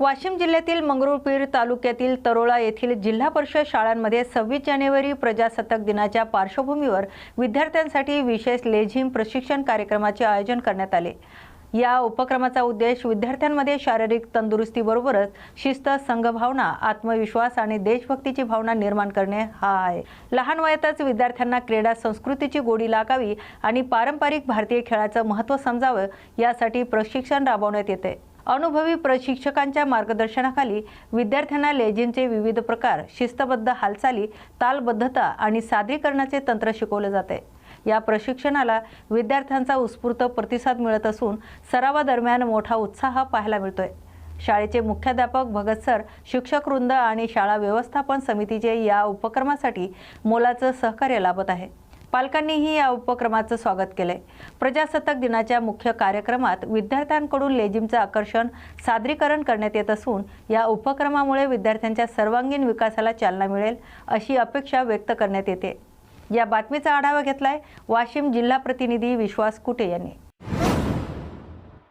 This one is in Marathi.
वाशिम जिल्ह्यातील मंगरुळपीर तालुक्यातील तरोळा येथील जिल्हा परिषद शाळांमध्ये सव्वीस जानेवारी प्रजासत्ताक दिनाच्या पार्श्वभूमीवर विद्यार्थ्यांसाठी विशेष लेझिम प्रशिक्षण कार्यक्रमाचे आयोजन करण्यात आले. या उपक्रमाचा उद्देश विद्यार्थ्यांमध्ये शारीरिक तंदुरुस्तीबरोबरच शिस्त संघभावना आत्मविश्वास आणि देशभक्तीची भावना निर्माण करणे हा आहे. लहान वयातच विद्यार्थ्यांना क्रीडा संस्कृतीची गोडी लागावी आणि पारंपरिक भारतीय खेळाचं महत्त्व समजावं यासाठी प्रशिक्षण राबवण्यात येते. अनुभवी प्रशिक्षकांच्या मार्गदर्शनाखाली विद्यार्थ्यांना लेझिमचे विविध प्रकार शिस्तबद्ध हालचाली तालबद्धता आणि सादरीकरणाचे तंत्र शिकवले जाते. या प्रशिक्षणाला विद्यार्थ्यांचा उत्स्फूर्त प्रतिसाद मिळत असून सरावादरम्यान मोठा उत्साह पाहायला मिळतोय. शाळेचे मुख्याध्यापक भगत सर शिक्षक वृंद आणि शाळा व्यवस्थापन समितीचे या उपक्रमासाठी मोलाचं सहकार्य लाभत आहे. पालकांनीही या उपक्रमाचं स्वागत केलंय. प्रजासत्ताक दिनाच्या मुख्य कार्यक्रमात विद्यार्थ्यांकडून लेझिमचं आकर्षण सादरीकरण करण्यात येत असून या उपक्रमामुळे विद्यार्थ्यांच्या सर्वांगीण विकासाला चालना मिळेल अशी अपेक्षा व्यक्त करण्यात येते. या बातमीचा आढावा घेतलाय वाशिम जिल्हा प्रतिनिधी विश्वास कुटे यांनी.